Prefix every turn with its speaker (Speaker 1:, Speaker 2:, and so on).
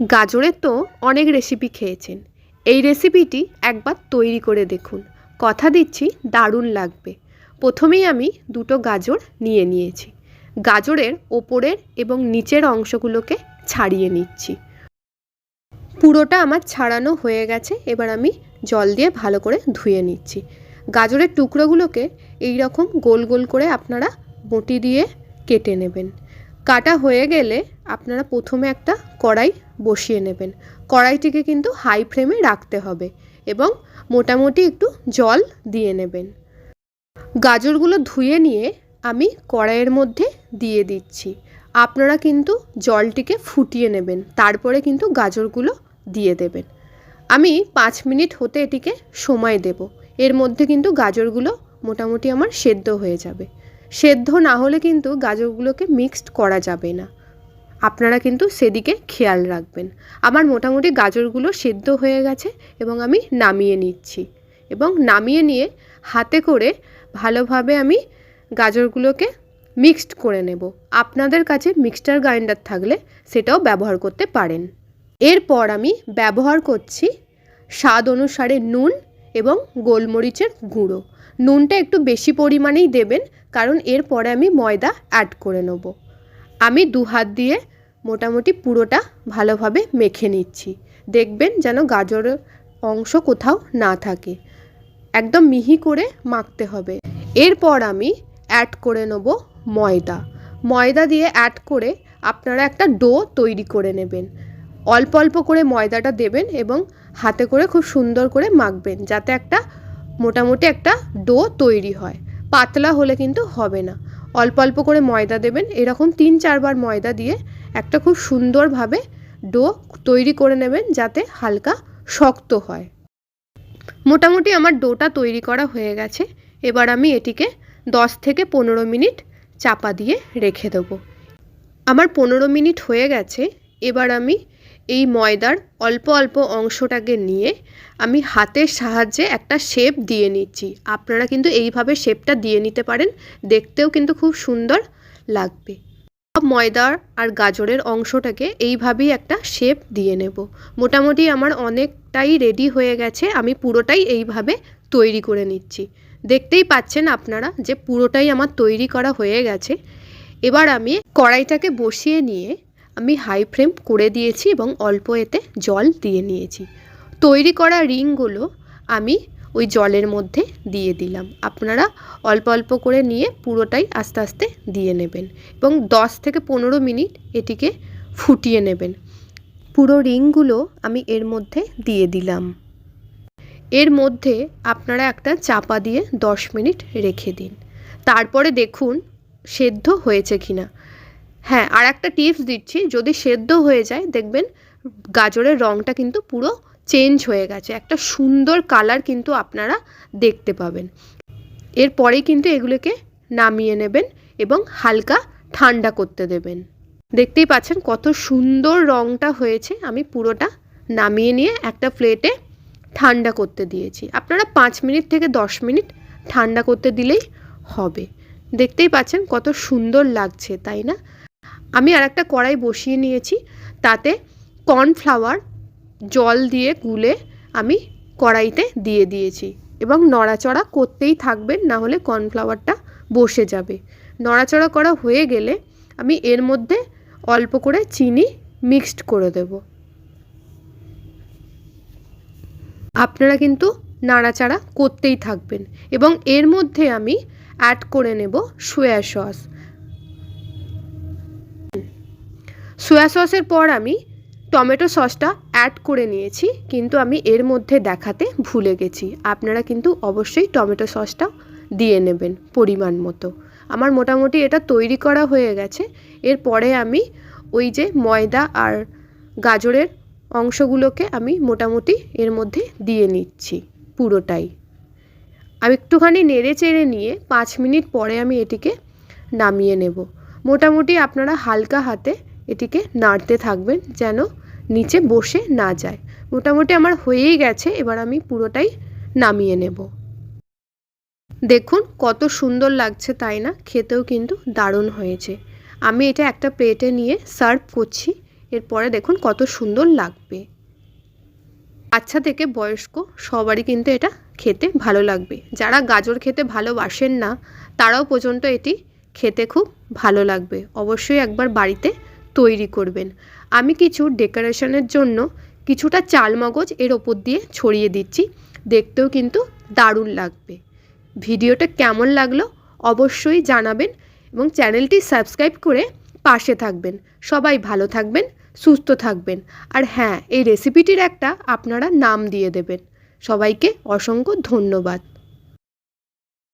Speaker 1: গাজরের তো অনেক রেসিপি খেয়েছেন। এই রেসিপিটি একবার তৈরি করে দেখুন। কথা দিচ্ছি, দারুণ লাগবে। প্রথমেই আমি দুটো গাজর নিয়ে নিয়েছি। গাজরের ওপরের এবং নিচের অংশগুলোকে ছাড়িয়ে নিচ্ছি। পুরোটা আমার ছাড়ানো হয়ে গেছে, এবার আমি জল দিয়ে ভালো করে ধুয়ে নিচ্ছি। গাজরের টুকরোগুলোকে এই রকম গোল গোল করে আপনারা বটি দিয়ে কেটে নেবেন। কাটা হয়ে গেলে আপনারা প্রথমে একটা কড়াই বসিয়ে নেবেন। কড়াইটিকে কিন্তু হাই ফ্লেমে রাখতে হবে এবং মোটামুটি একটু জল দিয়ে নেবেন। গাজরগুলো ধুয়ে নিয়ে আমি কড়াইয়ের মধ্যে দিয়ে দিচ্ছি। আপনারা কিন্তু জলটিকে ফুটিয়ে নেবেন, তারপরে কিন্তু গাজরগুলো দিয়ে দেবেন। আমি পাঁচ মিনিট হতে এটিকে সময় দেব। এর মধ্যে কিন্তু গাজরগুলো মোটামুটি আমার সেদ্ধ হয়ে যাবে। সেদ্ধ না হলে কিন্তু গাজরগুলোকে মিক্সড করা যাবে না। আপনারা কিন্তু সেদিকে খেয়াল রাখবেন। আমার মোটামুটি গাজরগুলো সেদ্ধ হয়ে গেছে এবং আমি নামিয়ে নিচ্ছি। এবং নামিয়ে নিয়ে হাতে করে ভালোভাবে আমি গাজরগুলোকে মিক্সড করে নেব। আপনাদের কাছে মিক্সচার গ্রাইন্ডার থাকলে সেটাও ব্যবহার করতে পারেন। এরপর আমি ব্যবহার করছি স্বাদ অনুসারে নুন এবং গোলমরিচের গুঁড়ো। নুনটা একটু বেশি পরিমাণেই দেবেন, কারণ এরপরে আমি ময়দা অ্যাড করে নেব। আমি দু হাত দিয়ে মোটামুটি পুরোটা ভালোভাবে মেখে নিচ্ছি। দেখবেন যেন গাজরের অংশ কোথাও না থাকে। একদম মিহি করে মাখতে হবে। এরপর আমি অ্যাড করে নেব ময়দা। ময়দা দিয়ে অ্যাড করে আপনারা একটা ডো তৈরি করে নেবেন। অল্প অল্প করে ময়দাটা দেবেন এবং হাতে করে খুব সুন্দর করে মাখবেন যাতে একটা মোটামুটি একটা ডো তৈরি হয়। পাতলা হলে কিন্তু হবে না। অল্প অল্প করে ময়দা দেবেন। এরকম তিন চারবার ময়দা দিয়ে একটা খুব সুন্দরভাবে ডো তৈরি করে নেবেন যাতে হালকা শক্ত হয়। মোটামুটি আমার ডোটা তৈরি করা হয়ে গেছে। এবার আমি এটিকে দশ থেকে পনেরো মিনিট চাপা দিয়ে রেখে দেবো। আমার পনেরো মিনিট হয়ে গেছে। এবার আমি এই ময়দার অল্প অল্প অংশটাকে নিয়ে আমি হাতের সাহায্যে একটা শেপ দিয়ে নিচ্ছি। আপনারা কিন্তু এইভাবে শেপটা দিয়ে নিতে পারেন, দেখতেও কিন্তু খুব সুন্দর লাগবে। সব ময়দার আর গাজরের অংশটাকে এইভাবেই একটা শেপ দিয়ে নেব। মোটামুটি আমার অনেকটাই রেডি হয়ে গেছে, আমি পুরোটাই এইভাবে তৈরি করে নিচ্ছি। দেখতেই পাচ্ছেন আপনারা যে পুরোটাই আমার তৈরি করা হয়ে গেছে। এবার আমি কড়াইটাকে বসিয়ে নিয়ে আমি হাই ফ্লেম করে দিয়েছি এবং অল্প এতে জল দিয়ে নিয়েছি। তৈরি করা রিংগুলো আমি ওই জলের মধ্যে দিয়ে দিলাম। আপনারা অল্প অল্প করে নিয়ে পুরোটাই আস্তে আস্তে দিয়ে নেবেন এবং দশ থেকে পনেরো মিনিট এটিকে ফুটিয়ে নেবেন। পুরো রিংগুলো আমি এর মধ্যে দিয়ে দিলাম। এর মধ্যে আপনারা একটা চাপা দিয়ে দশ মিনিট রেখে দিন। তারপরে দেখুন সেদ্ধ হয়েছে কিনা। হ্যাঁ আর একটা টিপস দিচ্ছি, যদি সেদ্ধ হয়ে যায়, দেখবেন গাজরের রঙটা কিন্তু পুরো চেঞ্জ হয়ে গেছে। একটা সুন্দর কালার কিন্তু আপনারা দেখতে পাবেন। এরপরেই কিন্তু এগুলোকে নামিয়ে নেবেন এবং হালকা ঠান্ডা করতে দেবেন। দেখতেই পাচ্ছেন কত সুন্দর রঙটা হয়েছে। আমি পুরোটা নামিয়ে নিয়ে একটা প্লেটে ঠান্ডা করতে দিয়েছি। আপনারা পাঁচ মিনিট থেকে দশ মিনিট ঠান্ডা করতে দিলেই হবে। দেখতেই পাচ্ছেন কত সুন্দর লাগছে, তাই না? আমি আর একটা কড়াই বসিয়ে নিয়েছি। তাতে কর্নফ্লাওয়ার জল দিয়ে গুলে আমি কড়াইতে দিয়ে দিয়েছি এবং নড়াচড়া করতেই থাকবেন, না হলে কর্নফ্লাওয়ারটা বসে যাবে। নড়াচড়া করা হয়ে গেলে আমি এর মধ্যে অল্প করে চিনি মিক্সড করে দেব। আপনারা কিন্তু নাড়াচাড়া করতেই থাকবেন এবং এর মধ্যে আমি অ্যাড করে নেব সোয়া সস। সোয়া সসের পর আমি টমেটো সসটা অ্যাড করে নিয়েছি, কিন্তু আমি এর মধ্যে দেখাতে ভুলে গেছি। আপনারা কিন্তু অবশ্যই টমেটো সসটা দিয়ে নেবেন পরিমাণ মতো। আমার মোটামুটি এটা তৈরি করা হয়ে গেছে। এরপরে আমি ওই যে ময়দা আর গাজরের অংশগুলোকে আমি মোটামুটি এর মধ্যে দিয়ে নিচ্ছি পুরোটাই। আমি একটুখানি নেড়ে চেড়ে নিয়ে পাঁচ মিনিট পরে আমি এটিকে নামিয়ে নেব। মোটামুটি আপনারা হালকা হাতে এটিকে নাড়তে থাকবেন যেন নিচে বসে না যায়। মোটামুটি আমার হয়েই গেছে, এবার আমি পুরোটাই নামিয়ে নেব। দেখুন কত সুন্দর লাগছে তাই না, খেতেও কিন্তু দারুণ হয়েছে। আমি এটা একটা প্লেটে নিয়ে সার্ভ করছি, এরপরে দেখুন কত সুন্দর লাগবে। বাচ্চা থেকে বয়স্ক সবারই কিন্তু এটা খেতে ভালো লাগবে। যারা গাজর খেতে ভালোবাসেন না, তারাও পর্যন্ত এটি খেতে খুব ভালো লাগবে। অবশ্যই একবার বাড়িতে তৈরি করবেন। আমি কিছু ডেকোরেশনের জন্য কিছুটা চাল মগজ এর ওপর দিয়ে ছড়িয়ে দিচ্ছি। দেখতেও কিন্তু দারুণ লাগবে। ভিডিওটা কেমন লাগল অবশ্যই জানাবেন এবং চ্যানেলটি সাবস্ক্রাইব করে পাশে থাকবেন। সবাই ভালো থাকবেন, সুস্থ থাকবেন। আর হ্যাঁ এই রেসিপিটির একটা আপনারা নাম দিয়ে দেবেন। সবাইকে অসংখ্য ধন্যবাদ।